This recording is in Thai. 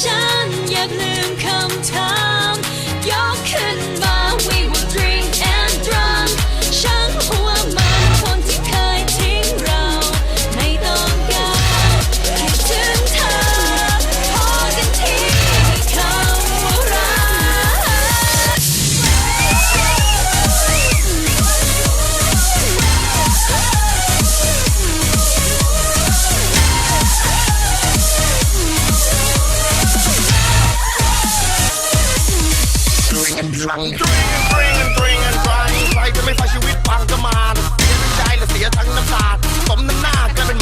ฉันอยากลืมคำถาม เนฟังใครจะไม่ฟังชีวิตพังก็มาเสียใจและเสียทั้งน้ำตาสมน้ำหน้ากันเป็น